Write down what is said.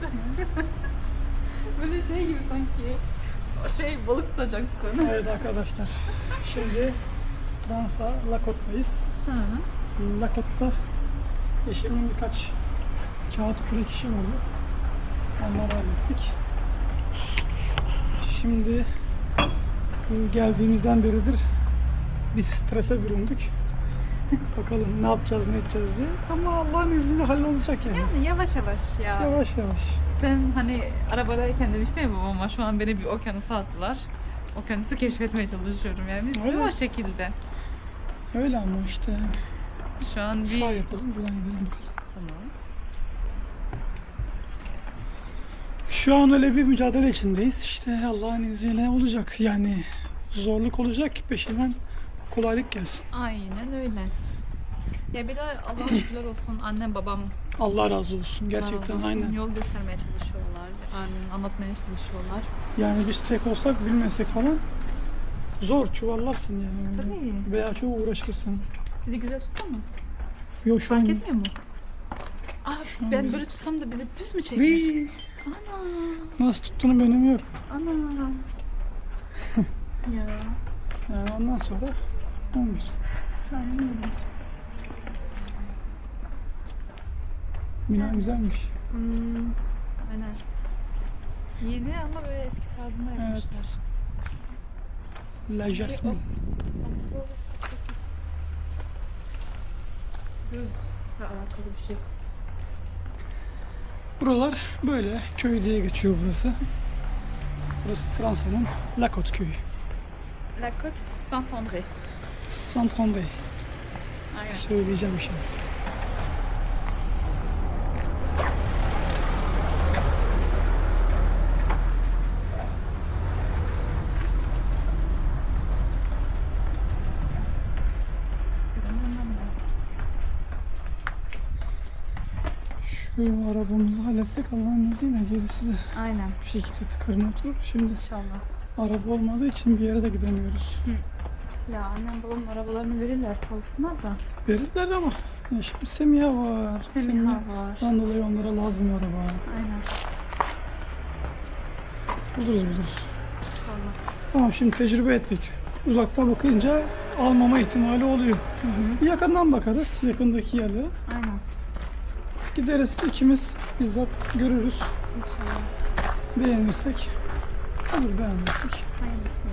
Böyle şey gibi sanki. Şey balık tutacaksın. Evet arkadaşlar. Şimdi Fransa hı. Lacote'da eşimin birkaç kağıt kürek işi vardı. Onları hallettik. Şimdi geldiğimizden beridir biz strese büründük. Bakalım ne yapacağız ne edeceğiz diye. Ama Allah'ın izniyle hallolacak yani. Yani yavaş yavaş ya. Yavaş yavaş. Sen hani arabadayken demiştin ya babama şu an beni bir okyanusa attılar. Okyanusu keşfetmeye çalışıyorum yani. Biz Öyle. yavaş şekilde. Öyle ama işte. Şu an bir... Sağ yapalım buradan gidelim bakalım. Tamam. Şu an öyle bir mücadele içindeyiz. İşte Allah'ın izniyle olacak. Yani zorluk olacak ki peşinden kolaylık gelsin. Aynen öyle. Ya bir de Allah'a şükürler olsun annem babam Allah razı olsun. Gerçekten razı olsun, aynen. yol göstermeye çalışıyorlar. Yani anlatmaya çalışıyorlar. Yani biz tek olsak bilmesek falan zor çuvallarsın yani. Tabii. Veya çok uğraşırsın. Bizi güzel tutsana. Yok şu an... Fark etmiyor mu? Aa, an ben güzel. böyle tutsam da bizi düz mü çeker? Vii! Ana, Nasıl tuttuğunu önemi yok. ana. ya. Yani ondan sonra 11. Aynen öyle. Bina güzelmiş. Hmm, aynen. Yeni ama böyle eski tarzında Evet. yapmışlar. La Jasmine. Gözle alakalı bir şey. Buralar böyle köy diye geçiyor burası. Burası Fransa'nın Lacote köyü. La Côte Saint-André. Saint-André. Aynen. Söyleyeceğim şimdi. Şu arabamızı halletsek Allah'ın izniyle gerisi de Aynen. bir şekilde tıkarına oturur. Şimdi İnşallah. araba olmadığı için bir yere de gidemiyoruz. Ya annem babam arabalarını verirler sağ olsunlar da. Verirler ama ya şimdi Semiha var. Semiha var. Ondan dolayı onlara lazım araba. Aynen. Buluruz buluruz. İnşallah. Tamam şimdi tecrübe ettik. Uzaktan bakınca almama ihtimali oluyor. Yakından bakarız yakındaki yerlere. Aynen. Gideriz ikimiz bizzat görürüz. İnşallah. Beğenirsek olur beğenmezsek. Hayırlısı.